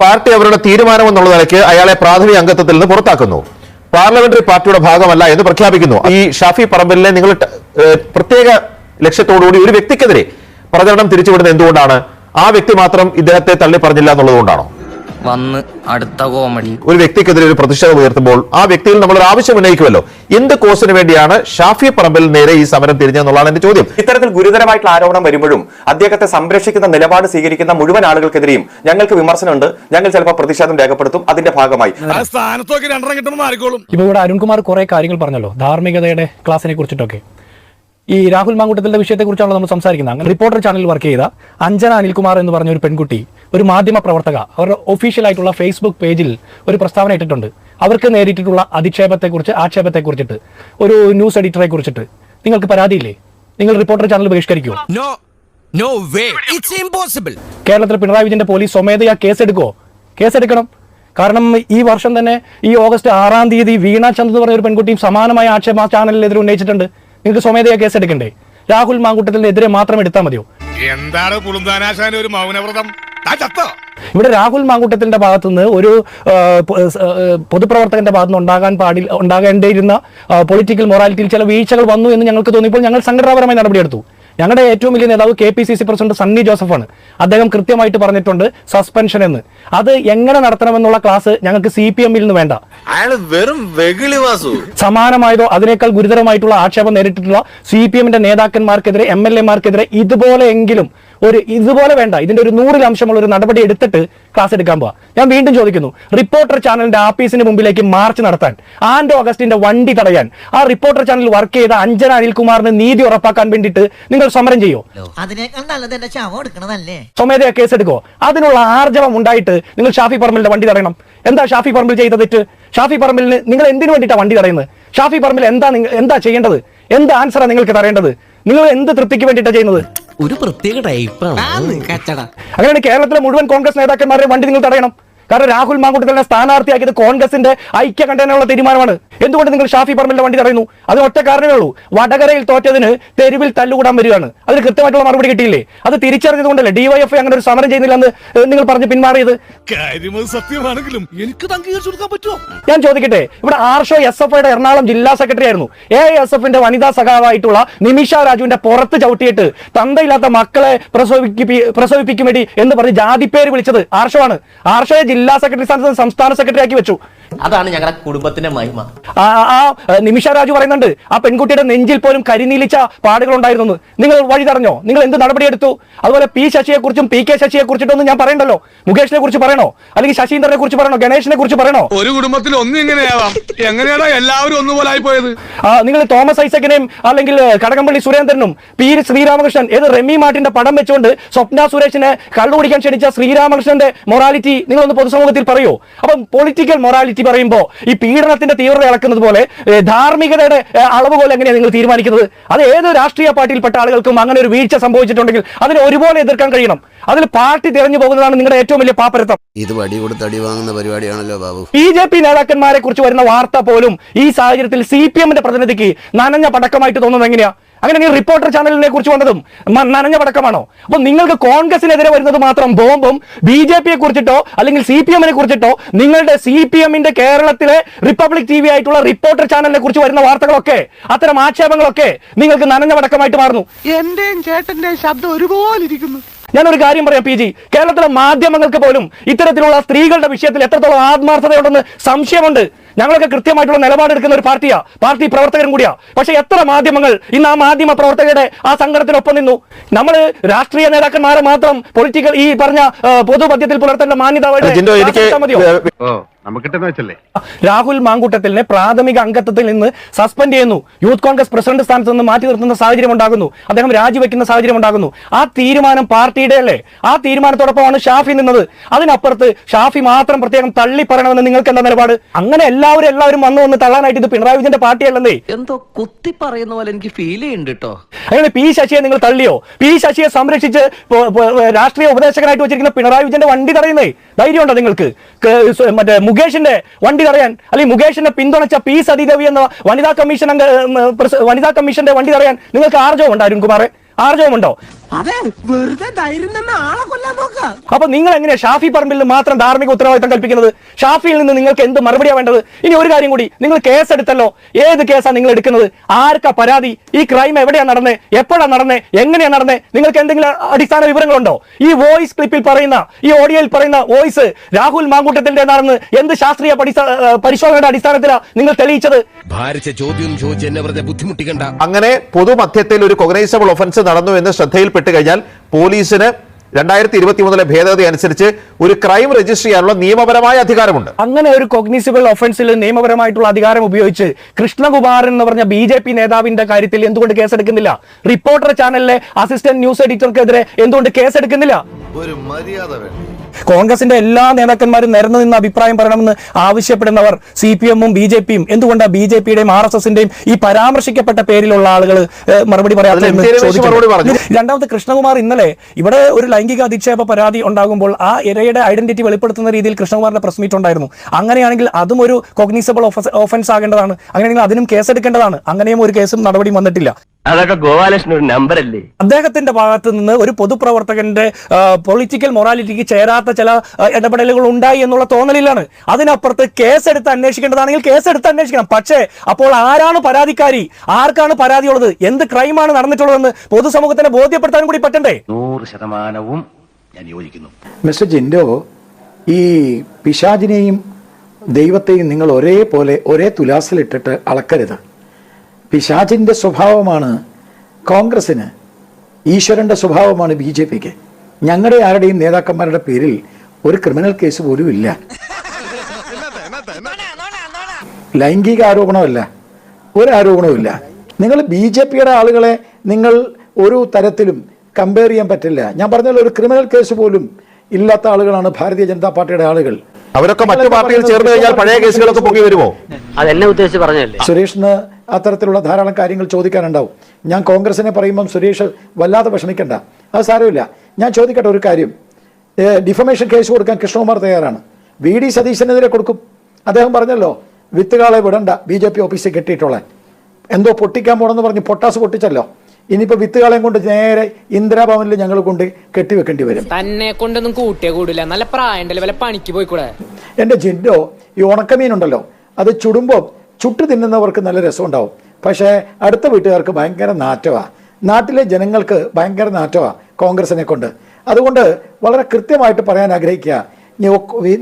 Party അവരുടെ തീരുമാനം എന്നുള്ള നിലയ്ക്ക് അയാളെ പ്രാഥമിക അംഗത്വത്തിൽ നിന്ന് പുറത്താക്കുന്നു. പാർലമെന്ററി പാർട്ടിയുടെ ഭാഗമല്ല എന്ന് പ്രഖ്യാപിക്കുന്നു. ഈ ഷാഫി പറമ്പലിനെ നിങ്ങൾ പ്രത്യേക ലക്ഷ്യത്തോടുകൂടി ഒരു വ്യക്തിക്കെതിരെ പ്രചരണം തിരിച്ചുവിടുന്നത് എന്തുകൊണ്ടാണ്? ആ വ്യക്തി മാത്രം ഇദ്ദേഹത്തെ തള്ളി പറഞ്ഞില്ല എന്നുള്ളതുകൊണ്ടാണോ? വന്ന് അടുത്ത കോമഡി ഒരു വ്യക്തിക്കെതിരെ ഒരു പ്രതിഷേധം ഉയർത്തുമ്പോൾ ആ വ്യക്തിയിൽ നമ്മൾ ഒരു ആവശ്യം ഉന്നയിക്കുമല്ലോ. എന്ത് കോസിന് വേണ്ടിയാണ് ഷാഫി പറമ്പിൽ നേരെ ഈ സമരം തിരിഞ്ഞെന്നുള്ളതാണ് എന്റെ ചോദ്യം. ഇത്തരത്തിൽ ഗുരുതരമായിട്ടുള്ള ആരോപണം വരുമ്പോഴും അദ്ദേഹത്തെ സംരക്ഷിക്കുന്ന നിലപാട് സ്വീകരിക്കുന്ന മുഴുവൻ ആളുകൾക്കെതിരെയും ഞങ്ങൾക്ക് വിമർശനമുണ്ട്. ഞങ്ങൾ ചിലപ്പോൾ പ്രതിഷേധം രേഖപ്പെടുത്തും. അതിന്റെ ഭാഗമായി. ഇപ്പൊ ഇവിടെ അരുൺകുമാർ കുറെ കാര്യങ്ങൾ പറഞ്ഞല്ലോ. ധാർമ്മികതയുടെ ക്ലാസിനെ കുറിച്ചിട്ടൊക്കെ. ഈ രാഹുൽ മാങ്കുട്ടത്തിന്റെ വിഷയത്തെക്കുറിച്ചാണ് നമ്മൾ സംസാരിക്കുന്നത്. അങ്ങനെ റിപ്പോർട്ടർ ചാനലിൽ വർക്ക് ചെയ്ത അഞ്ജന അനിൽകുമാർ എന്ന് പറഞ്ഞ ഒരു പെൺകുട്ടി ഒരു മാധ്യമ പ്രവർത്തക അവരുടെ ഒഫീഷ്യലായിട്ടുള്ള ഫേസ്ബുക്ക് പേജിൽ ഒരു പ്രസ്താവന ഇട്ടിട്ടുണ്ട്. അവർക്ക് നേരിട്ടിട്ടുള്ള അധിക്ഷേപത്തെക്കുറിച്ച് ആക്ഷേപത്തെക്കുറിച്ചിട്ട് ഒരു ന്യൂസ് എഡിറ്ററെ കുറിച്ചിട്ട്. നിങ്ങൾക്ക് പരാതിയില്ലേ? നിങ്ങൾ റിപ്പോർട്ടർ ചാനൽ ബഹിഷ്കരിക്കുമോ നോ നോ വേ ഇറ്റ്സ് കേരളത്തിൽ പിണറായി വിജയന്റെ പോലീസ് സ്വമേധയാ കേസെടുക്കുമോ കേസെടുക്കണം. കാരണം ഈ വർഷം തന്നെ ഈ ഓഗസ്റ്റ് ആറാം തീയതി വീണ ചന്ദ് എന്ന് പറഞ്ഞ ഒരു പെൺകുട്ടിയും സമാനമായ ആക്ഷേപ ചാനലിനെതിരെ ഉന്നയിച്ചിട്ടുണ്ട്. നിങ്ങൾക്ക് സ്വമേധയാ കേസെടുക്കണ്ടേ? രാഹുൽ മാങ്കുട്ടത്തിനെതിരെ മാത്രം എടുത്താൽ മതിയോ? എന്താണ് ഒരു മൗനവ്രതം? ഇവിടെ രാഹുൽ മാങ്കുട്ടത്തിന്റെ ഭാഗത്തുനിന്ന് ഒരു പൊതുപ്രവർത്തകന്റെ ഭാഗത്ത് നിന്ന് ഉണ്ടാകാൻ പാടില്ല ഉണ്ടാകേണ്ടിയിരുന്ന പൊളിറ്റിക്കൽ മൊറാലിറ്റിയിൽ ചില വീഴ്ചകൾ വന്നു എന്ന് ഞങ്ങൾക്ക് തോന്നിയപ്പോൾ ഞങ്ങൾ സംഘടനാപരമായി നടപടിയെടുത്തു. ഞങ്ങളുടെ ഏറ്റവും വലിയ നേതാവ് K P C C president Sunny ജോസഫാണ്. അദ്ദേഹം കൃത്യമായിട്ട് പറഞ്ഞിട്ടുണ്ട് സസ്പെൻഷൻ എന്ന്. അത് എങ്ങനെ നടത്തണമെന്നുള്ള ക്ലാസ് ഞങ്ങൾക്ക് സി പി എമ്മിൽ നിന്ന് വേണ്ട. വെറും സമാനമായതോ അതിനേക്കാൾ ഗുരുതരമായിട്ടുള്ള ആക്ഷേപം നേരിട്ടിട്ടുള്ള സി പി എമ്മിന്റെ നേതാക്കന്മാർക്കെതിരെ എം എൽ എമാർക്കെതിരെ ഇതുപോലെയെങ്കിലും ഒരു ഇതുപോലെ വേണ്ട ഇതിന്റെ ഒരു നൂറിൽ അംശമുള്ള ഒരു നടപടി എടുത്തിട്ട് ക്ലാസ് എടുക്കാൻ പോവാ. ഞാൻ വീണ്ടും ചോദിക്കുന്നു റിപ്പോർട്ടർ ചാനലിന്റെ ആഫീസിന് മുമ്പിലേക്ക് മാർച്ച് നടത്താൻ ആൻഡോ അഗസ്റ്റിന്റെ വണ്ടി തടയാൻ ആ റിപ്പോർട്ടർ ചാനൽ വർക്ക് ചെയ്ത അഞ്ജന അനിൽകുമാറിന് നീതി ഉറപ്പാക്കാൻ വേണ്ടിട്ട് നിങ്ങൾ സമരം ചെയ്യോ? സ്വമേധയ കേസെടുക്കോ അതിനുള്ള ആർജവം ഉണ്ടായിട്ട് നിങ്ങൾ ഷാഫി പറമ്പിലിന്റെ വണ്ടി തടയണം. എന്താ ഷാഫി പറമ്പിൽ ചെയ്ത തെറ്റ്? ഷാഫി പറമ്പിലിന് നിങ്ങൾ എന്തിനു വേണ്ടിയിട്ടാണ് വണ്ടി തടയുന്നത്? ഷാഫി പറമ്പിൽ എന്താ എന്താ ചെയ്യേണ്ടത്? എന്ത് ആൻസറാണ് നിങ്ങൾക്ക് തരേണ്ടത്? നിങ്ങൾ എന്ത് തൃപ്തിക്ക് വേണ്ടിയിട്ടാണ് ചെയ്യുന്നത്? ഒരു പ്രത്യേക ടൈപ്പാണ് അങ്ങനെയാണ് കേരളത്തിലെ മുഴുവൻ കോൺഗ്രസ് നേതാക്കന്മാരെ വണ്ടി നിങ്ങൾ തടയണം. കാരണം രാഹുൽ മാങ്കുട്ടത്തിനെ സ്ഥാനാർത്ഥിയാക്കിയത് കോൺഗ്രസിന്റെ ഐക്യ കണ്ടനുള്ള തീരുമാനമാണ്. എന്തുകൊണ്ട് നിങ്ങൾ ഷാഫി പറമ്പിലിന്റെ വണ്ടി തടയുന്നു? അത് ഒറ്റ കാരണമേ ഉള്ളൂ. വടകരയിൽ തോറ്റതിന് തെരുവിൽ തല്ലുകൂടാൻ വരികയാണ്. അതിന് കൃത്യമായിട്ടുള്ള മറുപടി കിട്ടിയില്ലേ? അത് തിരിച്ചറിഞ്ഞതുകൊണ്ടല്ലേ ഡിവൈഎഫ്ഐ അങ്ങനെ ഒരു സമരം ചെയ്യുന്നില്ല എന്ന് നിങ്ങൾ പറഞ്ഞ് പിന്മാറിയത്? സത്യമാണെങ്കിലും എനിക്ക് പറ്റുമോ? ഞാൻ ചോദിക്കട്ടെ ഇവിടെ ആർഷോ എസ് എഫ് ഐയുടെ എറണാകുളം ജില്ലാ സെക്രട്ടറി ആയിരുന്നു. എ എസ് എഫിന്റെ വനിതാ സഖാവായിട്ടുള്ള നിമിഷ രാജുവിന്റെ പുറത്ത് ചവിട്ടിയിട്ട് തന്തയില്ലാത്ത മക്കളെ പ്രസവിപ്പി പ്രസവിപ്പിക്കും വേണ്ടി എന്ന് പറഞ്ഞ് ജാതിപ്പേര് വിളിച്ചത് ആർഷോ ആണ്. ആർഷോയെ ജില്ലാ സെക്രട്ടറി സ്ഥാനത്ത് സംസ്ഥാന സെക്രട്ടറി ആക്കി വെച്ചു. അതാണ് ഞങ്ങളുടെ കുടുംബത്തിന്റെ മഹിമ. ആ നിമിഷ രാജു പറയുന്നുണ്ട് ആ പെൺകുട്ടിയുടെ നെഞ്ചിൽ പോലും കരിനീലിച്ച പാടുകൾ ഉണ്ടായിരുന്നു നിങ്ങൾ വഴി തടഞ്ഞോ? നിങ്ങൾ എന്ത് നടപടിയെടുത്തു അതുപോലെ പി ശശിയെ കുറിച്ചും പി കെ ശശിയെ കുറിച്ചിട്ടൊന്നും ഞാൻ പറയണ്ടല്ലോ? മുകേഷിനെ കുറിച്ച് പറയണോ? അല്ലെങ്കിൽ ശശീന്ദ്രനെ കുറിച്ച് പറയണോ? ഗണേഷിനെ കുറിച്ച് പറയണോ? ഒരു കുടുംബത്തിൽ ഒന്നും ഇങ്ങനെയാവാം. എങ്ങനെയാണോ എല്ലാവരും ഒന്നുപോലെ ആയി പോയത് ആ, നിങ്ങൾ തോമസ് ഐസക്കിനെയും അല്ലെങ്കിൽ കടകംപള്ളി സുരേന്ദ്രനും പി ശ്രീരാമകൃഷ്ണൻ ഏത് റെമി മാട്ടിന്റെ പടം വെച്ചുകൊണ്ട് സ്വപ്ന സുരേഷിനെ കള്ളുപിടിക്കാൻ ക്ഷണിച്ച ശ്രീരാമകൃഷ്ണന്റെ മൊറാലിറ്റി നിങ്ങളൊന്ന് പൊതുസമൂഹത്തിൽ പറയൂ. അപ്പം പൊളിറ്റിക്കൽ മൊറാലിറ്റി പറയുമ്പോൾ ഈ പീഡനത്തിന്റെ തീവ്രത ഇളക്കുന്നത് പോലെ ധാർമ്മികതയുടെ അളവ് പോലെ എങ്ങനെയാണ് നിങ്ങൾ തീരുമാനിക്കുന്നത്? അത് ഏത് രാഷ്ട്രീയ പാർട്ടിയിൽപ്പെട്ട ആളുകൾക്കും അങ്ങനെ ഒരു വീഴ്ച സംഭവിച്ചിട്ടുണ്ടെങ്കിൽ അതിനെ ഒരുപോലെ എതിർക്കാൻ കഴിയണം. അതിൽ പാർട്ടി തിരഞ്ഞു പോകുന്നതാണ് നിങ്ങളുടെ ഏറ്റവും വലിയ പാപ്പരത്തം ഇത് വടി കൊടുത്ത് അടി വാങ്ങുന്ന പരിപാടിയാണല്ലോ ബാബു. ബി ജെ പി നേതാക്കന്മാരെ കുറിച്ച് വരുന്ന വാർത്ത പോലും ഈ സാഹചര്യത്തിൽ സി പി എമ്മിന്റെ പ്രതിനിധിക്ക് നനഞ്ഞ പടക്കമായിട്ട് തോന്നുന്നത് എങ്ങനെയാ? അങ്ങനെ റിപ്പോർട്ടർ ചാനലിനെ കുറിച്ച് വന്നതും നനഞ്ഞ പടക്കമാണോ? അപ്പൊ നിങ്ങൾക്ക് കോൺഗ്രസിനെതിരെ വരുന്നത് മാത്രം ബോംബും ബി ജെ പിയെ കുറിച്ചിട്ടോ അല്ലെങ്കിൽ സി പി എമ്മിനെ കുറിച്ചിട്ടോ നിങ്ങളുടെ സി പി എമ്മിന്റെ കേരളത്തിലെ റിപ്പബ്ലിക് ടി വി ആയിട്ടുള്ള റിപ്പോർട്ടർ ചാനലിനെ കുറിച്ച് വരുന്ന വാർത്തകളൊക്കെ അത്തരം ആക്ഷേപങ്ങളൊക്കെ നിങ്ങൾക്ക് നനഞ്ഞ പടക്കമായിട്ട് മാറുന്നു. എന്റെയും ചേട്ടന്റെയും ശബ്ദം ഒരുപോലെ ഇരിക്കുന്നു ഞാനൊരു കാര്യം പറയാം പി ജി. കേരളത്തിലെ മാധ്യമങ്ങൾക്ക് പോലും ഇത്തരത്തിലുള്ള സ്ത്രീകളുടെ വിഷയത്തിൽ എത്രത്തോളം ആത്മാർത്ഥതയുണ്ടെന്ന് സംശയമുണ്ട്. ഞങ്ങളൊക്കെ കൃത്യമായിട്ടുള്ള നിലപാടെടുക്കുന്ന ഒരു പാർട്ടിയാ. പാർട്ടി പ്രവർത്തകരും കൂടിയാ. പക്ഷെ എത്ര മാധ്യമങ്ങൾ ഇന്ന് ആ മാധ്യമ പ്രവർത്തകരുടെ ആ സംഘടനത്തിനൊപ്പം നിന്നു? നമ്മൾ രാഷ്ട്രീയ നേതാക്കന്മാരെ മാത്രം പൊളിറ്റിക്കൽ ഈ പറഞ്ഞ പൊതുപദ്യത്തിൽ പൊതുമധ്യത്തിൽ പുലർത്തേണ്ട മാന്യത രാഹുൽ മാങ്കൂട്ടത്തിലിനെ പ്രാഥമിക അംഗത്വത്തിൽ നിന്ന് സസ്പെൻഡ് ചെയ്യുന്നു. യൂത്ത് കോൺഗ്രസ് പ്രസിഡന്റ് സ്ഥാനത്ത് നിന്ന് മാറ്റി നിർത്തുന്ന സാഹചര്യം ഉണ്ടാകുന്നു അദ്ദേഹം രാജിവെക്കുന്ന സാഹചര്യം ഉണ്ടാകുന്നു ആ തീരുമാനം പാർട്ടിയുടെ അല്ലേ? ആ തീരുമാനത്തോടൊപ്പമാണ് ഷാഫി നിന്നത്. അതിനപ്പുറത്ത് ഷാഫി മാത്രം പ്രത്യേകം തള്ളി പറയണമെന്ന് നിങ്ങൾക്ക് എന്താ നിലപാട്? അങ്ങനെ എല്ലാവരും എല്ലാവരും വന്നു വന്ന് തള്ളാനായിട്ട് ഇത് പിണറായി വിജയന്റെ പാർട്ടിയല്ലേ എന്തോ കുത്തി പറയുന്ന പോലെ എനിക്ക് ഫീൽ ചെയ്യുന്നുണ്ട് കേട്ടോ അങ്ങനെ പി ശശിയെ നിങ്ങൾ തള്ളിയോ? പി ശശിയെ സംരക്ഷിച്ച് രാഷ്ട്രീയ ഉപദേശകനായിട്ട് വെച്ചിരിക്കുന്ന പിണറായി വിജയന്റെ വണ്ടി തടയുന്നേ? ധൈര്യമുണ്ടോ നിങ്ങൾക്ക്? മറ്റേ മുകേഷിന്റെ വണ്ടി തടയാൻ അല്ലെങ്കിൽ മുകേഷിനെ പിന്തുണച്ച പി സതീദേവി എന്ന വനിതാ കമ്മീഷൻ അംഗ വനിതാ കമ്മീഷന്റെ വണ്ടി തടയാൻ നിങ്ങൾക്ക് ആർജവം ഉണ്ടോ അരുൺകുമാറെ? ആർജവമുണ്ടോ? അതെ വെറുതെ ധൈര്യം തന്നെ ആളെ കൊല്ലാൻ നോക്കാം. അപ്പൊ നിങ്ങൾ എങ്ങനെയാ ഷാഫി പറമ്പിൽ മാത്രം ധാർമ്മിക ഉത്തരവാദിത്തം കൽപ്പിക്കുന്നത്? ഷാഫിയിൽ നിന്ന് നിങ്ങൾക്ക് എന്ത് മറുപടിയാ വേണ്ടത്? ഇനി ഒരു കാര്യം കൂടി നിങ്ങൾ കേസ് എടുത്തല്ലോ. ഏത് കേസാണ് നിങ്ങൾ എടുക്കുന്നത്? ആർക്കാ പരാതി? ഈ ക്രൈം എവിടെയാ നടന്നേ? എപ്പോഴാ നടന്നേ? എങ്ങനെയാ നടന്നേ? നിങ്ങൾക്ക് എന്തെങ്കിലും അടിസ്ഥാന വിവരങ്ങളുണ്ടോ? ഈ വോയിസ് ക്ലിപ്പിൽ പറയുന്ന ഈ ഓഡിയോയിൽ പറയുന്ന വോയിസ് രാഹുൽ മാങ്കൂട്ടത്തിന്റെ മാങ്കൂട്ടത്തിന്റേതാണെന്ന് എന്ത് ശാസ്ത്രീയ പരിശോധനയുടെ അടിസ്ഥാനത്തിലാണ് നിങ്ങൾ തെളിയിച്ചത്? ഭാരിച്ച ചോദ്യം ചോദിച്ച് എന്നെ വെറുതെ ബുദ്ധിമുട്ടിക്കണ്ട. അങ്ങനെ പൊതുമധ്യത്തിൽ ഒരു കൊഗ്നൈസബിൾ ഒഫൻസ് നടന്നു എന്ന് ശ്രദ്ധയിൽപ്പെട്ട് കഴിഞ്ഞാൽ പോലീസിന് രണ്ടായിരത്തി ഇരുപത്തി മൂന്നിലെ ഭേദഗതി അനുസരിച്ച് ഒരു ക്രൈം രജിസ്റ്റർ ചെയ്യാനുള്ള നിയമപരമായ അധികാരമുണ്ട്. അങ്ങനെ ഒരു കോഗ്നിസിബിൾ ഒഫൻസിൽ നിയമപരമായിട്ടുള്ള അധികാരം ഉപയോഗിച്ച് കൃഷ്ണകുമാരൻ എന്ന് പറഞ്ഞ ബി ജെ പി നേതാവിന്റെ കാര്യത്തിൽ എന്തുകൊണ്ട് കേസെടുക്കുന്നില്ല? റിപ്പോർട്ടർ ചാനലിലെ അസിസ്റ്റന്റ് ന്യൂസ് എഡിറ്റർക്കെതിരെ എന്തുകൊണ്ട് കേസെടുക്കുന്നില്ല? ഒരു മര്യാദ കോൺഗ്രസിന്റെ എല്ലാ നേതാക്കന്മാരും നിരന്നു നിന്ന് അഭിപ്രായം പറയണമെന്ന് ആവശ്യപ്പെടുന്നവർ സി പി എമ്മും ബി ജെ പിയും. എന്തുകൊണ്ടാണ് ബി ജെ പിയുടെയും ആർ എസ് എസിന്റെയും ഈ പരാമർശിക്കപ്പെട്ട പേരിലുള്ള ആളുകൾ മറുപടി പറയാത്ത. രണ്ടാമത്തെ കൃഷ്ണകുമാർ ഇന്നലെ ഇവിടെ ഒരു ലൈംഗിക അധിക്ഷേപ പരാതി ഉണ്ടാകുമ്പോൾ ആ ഇരയുടെ ഐഡന്റിറ്റി വെളിപ്പെടുത്തുന്ന രീതിയിൽ കൃഷ്ണകുമാറിന്റെ പ്രസ് മീറ്റ് ഉണ്ടായിരുന്നു. അങ്ങനെയാണെങ്കിൽ അതും ഒരു കോഗ്നീസബിൾ ഓഫൻസ് ആകേണ്ടതാണ്. അങ്ങനെയാണെങ്കിൽ അതിനും കേസെടുക്കേണ്ടതാണ് അങ്ങനെയും ഒരു കേസും നടപടിയും വന്നിട്ടില്ല. അതൊക്കെ ഗോപാലകൃഷ്ണൻ ഒരു നമ്പർ അല്ലേ? അദ്ദേഹത്തിന്റെ ഭാഗത്ത് നിന്ന് ഒരു പൊതുപ്രവർത്തകന്റെ പൊളിറ്റിക്കൽ മൊറാലിറ്റിക്ക് ചേരാത്ത ചില ഇടപെടലുകൾ ഉണ്ടായി എന്നുള്ള തോന്നലിലാണ്. അതിനപ്പുറത്ത് കേസെടുത്ത് അന്വേഷിക്കേണ്ടതാണെങ്കിൽ കേസെടുത്ത് അന്വേഷിക്കണം. പക്ഷേ അപ്പോൾ ആരാണ് പരാതിക്കാരി? ആർക്കാണ് പരാതിയുള്ളത്? എന്ത് ക്രൈമാണ് നടന്നിട്ടുള്ളതെന്ന് പൊതുസമൂഹത്തിനെ ബോധ്യപ്പെടുത്താൻ കൂടി പറ്റണ്ടേ? നൂറ് ശതമാനവും ഞാൻ യോജിക്കുന്നു. മിസ്റ്റർ ജിൻഡോ ഈ പിശാജിനെയും ദൈവത്തെയും നിങ്ങൾ ഒരേപോലെ ഒരേ തുലാസിലിട്ടിട്ട് അളക്കരുത്. പിശാചിന്റെ സ്വഭാവമാണ് കോൺഗ്രസ്സിന് ഈശ്വരന്റെ സ്വഭാവമാണ് ബി ജെ പിക്ക്. ഞങ്ങളുടെ ആരുടെയും നേതാക്കന്മാരുടെ പേരിൽ ഒരു ക്രിമിനൽ കേസ് പോലും ഇല്ല. ലൈംഗിക ആരോപണമല്ല. ഒരു ആരോപണവുമില്ല നിങ്ങൾ ബി ജെ പിയുടെ ആളുകളെ നിങ്ങൾ ഒരു തരത്തിലും കമ്പയർ ചെയ്യാൻ പറ്റില്ല. ഞാൻ പറഞ്ഞല്ലോ ഒരു ക്രിമിനൽ കേസ് പോലും ഇല്ലാത്ത ആളുകളാണ് ഭാരതീയ ജനതാ പാർട്ടിയുടെ ആളുകൾ. അവരൊക്കെ മറ്റു പാർട്ടിയിൽ ചേർന്ന് കഴിഞ്ഞാൽ പഴയ കേസുകളൊക്കെ പൊങ്ങി വരുമോ? അതെന്നെ ഉദ്ദേശിച്ച് പറഞ്ഞല്ലേ സുരേഷിന് അത്തരത്തിലുള്ള ധാരാളം കാര്യങ്ങൾ ചോദിക്കാനുണ്ടാവും. ഞാൻ കോൺഗ്രസിനെ പറയുമ്പം സുരേഷ് വല്ലാതെ വിഷമിക്കണ്ട. അത് സാരമില്ല. ഞാൻ ചോദിക്കട്ടെ ഒരു കാര്യം. ഡിഫമേഷൻ കേസ് കൊടുക്കാൻ കൃഷ്ണകുമാർ തയ്യാറാണ്. വി ഡി സതീശനെതിരെ കൊടുക്കും. അദ്ദേഹം പറഞ്ഞല്ലോ വിത്തുകാളെ വിടണ്ട ബി ജെ പി ഓഫീസിൽ കെട്ടിയിട്ടുള്ളാൻ എന്തോ പൊട്ടിക്കാൻ പോകണമെന്ന് പറഞ്ഞ് പൊട്ടാസ് പൊട്ടിച്ചല്ലോ. ഇനിയിപ്പോൾ വിത്തുകാളെയും കൊണ്ട് നേരെ ഇന്ദിരാഭവനിൽ ഞങ്ങൾ കൊണ്ട് കെട്ടിവെക്കേണ്ടി വരും. തന്നെ കൊണ്ടൊന്നും കൂട്ടിയേ കൂടില്ല. നല്ല പ്രായണ്ടല്ലേ വല്ല പണിക്ക് പോയിക്കൂടെ? എന്റെ ജിൻഡോ ഈ ഉണക്കമീൻ ഉണ്ടല്ലോ അത് ചുടുമ്പോൾ ചുട്ടു തിന്നുന്നവർക്ക് നല്ല രസമുണ്ടാവും. പക്ഷേ അടുത്ത വീട്ടുകാർക്ക് ഭയങ്കര നാറ്റമാണ് നാട്ടിലെ ജനങ്ങൾക്ക് ഭയങ്കര നാറ്റമാണ് കോൺഗ്രസിനെ കൊണ്ട്. അതുകൊണ്ട് വളരെ കൃത്യമായിട്ട് പറയാൻ ആഗ്രഹിക്കുക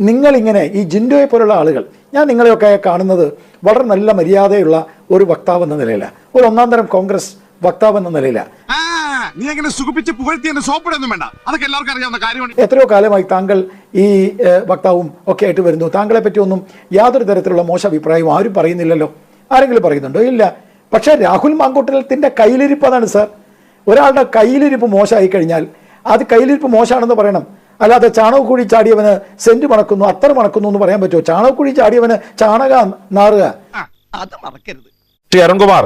നിങ്ങളിങ്ങനെ ഈ ജിൻഡോയെ പോലുള്ള ആളുകൾ ഞാൻ നിങ്ങളെയൊക്കെ കാണുന്നത് വളരെ നല്ല മര്യാദയുള്ള ഒരു വക്താവ് എന്ന നിലയിലാണ് ഒരു ഒന്നാം തരം കോൺഗ്രസ് വക്താവ് എന്ന നിലയിലാണ് നീ അങ്ങനെ സുഖിപ്പിച്ച് സോപ്പിടൊന്നും വേണ്ട. അതൊക്കെ എല്ലാവർക്കും അറിയാവുന്ന കാര്യമാണ്. എത്രയോ കാലമായി താങ്കൾ ഈ വക്താവും ഒക്കെ ആയിട്ട് വരുന്നു. താങ്കളെ പറ്റി ഒന്നും യാതൊരു തരത്തിലുള്ള മോശ അഭിപ്രായവും ആരും പറയുന്നില്ലല്ലോ. ആരെങ്കിലും പറയുന്നുണ്ടോ? ഇല്ല. പക്ഷേ രാഹുൽ മാങ്കൂട്ടലത്തിന്റെ കയ്യിലിരിപ്പ് അതാണ് സാർ. ഒരാളുടെ കയ്യിലിരിപ്പ് മോശമായി കഴിഞ്ഞാൽ അത് കയ്യിലിരിപ്പ് മോശമാണെന്ന് പറയണം. അല്ലാതെ ചാണകക്കുഴി ചാടിയവന് സെന്റ് മണക്കുന്നു അത്തർ മണക്കുന്നു എന്ന് പറയാൻ പറ്റുമോ? ചാണകക്കുഴി ചാടിയവന് ചാണക നാറുക. അത് മറക്കരുത്. ശ്രീ അരുൺകുമാർ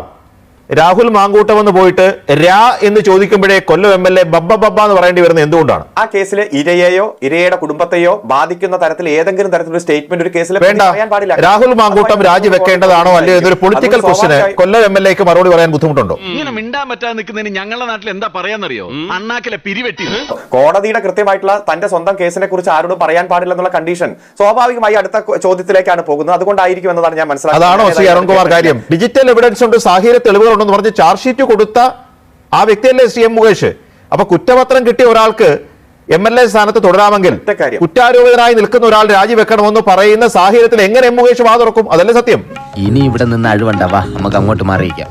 രാഹുൽ മാങ്കൂട്ടം എന്ന് പോയിട്ട് രാ എന്ന് ചോദിക്കുമ്പോഴേ കൊല്ലം എം എൽ എ ബബ്ബ ബബ്ബ എന്ന് പറയേണ്ടി വരുന്നത് എന്തുകൊണ്ടാണ്? ആ കേസിൽ ഇരയെയോ ഇരയുടെ കുടുംബത്തെയോ ബാധിക്കുന്ന തരത്തിൽ ഏതെങ്കിലും തരത്തിലുള്ള സ്റ്റേറ്റ്മെന്റ് ഒരു കേസിൽ വേണ്ട. പറയാൻ പാടില്ല. രാഹുൽ മാങ്കൂട്ടം രാജിവെക്കേണ്ടതാണോ അല്ലയോ എന്നൊരു പൊളിറ്റിക്കൽ ക്വസ്റ്റിന് കൊല്ലം എം എൽ എക്ക് മറുപടി പറയാൻ ബുദ്ധിമുട്ടുണ്ടോ? ഇങ്ങനെ മിണ്ടാൻ പറ്റാതെ നിൽക്കുന്നതിന് ഞങ്ങളുടെ നാട്ടിൽ എന്താ പറയാന്നറിയോ? അണ്ണാക്കിലെ പിരിവെട്ടി. കോടതിയുടെ കൃത്യമായിട്ടുള്ള തന്റെ സ്വന്തം കേസിനെ കുറിച്ച് ആരോടും പറയാൻ പാടില്ല എന്നുള്ള കണ്ടീഷൻ സ്വാഭാവികമായി അടുത്ത ചോദ്യത്തിലേക്കാണ് പോകുന്നത്. അതുകൊണ്ടായിരിക്കും എന്നതാണ് ഞാൻ മനസ്സിലാക്കുന്നത്. അതാണോ ശ്രീ അരുൺകുമാർ കാര്യം? ഡിജിറ്റൽ എവിഡൻസ് ഉണ്ട് സാഹചര്യ തെളിവുകളുണ്ടെന്ന് പറഞ്ഞ് ചാർജ് ഷീറ്റ് കൊടുത്ത ആ വ്യക്തിയല്ലേ സി എം മുകേഷ്? അപ്പൊ കുറ്റപത്രം കിട്ടിയ ഒരാൾക്ക് എം എൽ എ സ്ഥാനത്ത് തുടരാമെങ്കിൽ കുറ്റാരോപിതനായി നിൽക്കുന്ന ഒരാൾ രാജിവെക്കണമെന്ന് പറയുന്ന സാഹചര്യത്തിൽ എങ്ങനെ എം മുകേഷ് വാതുറക്കും? അതല്ലേ സത്യം. ഇനി ഇവിടെ നിന്ന് അഴിവണ്ടാവാ നമുക്ക് അങ്ങോട്ട് മാറിയിക്കാം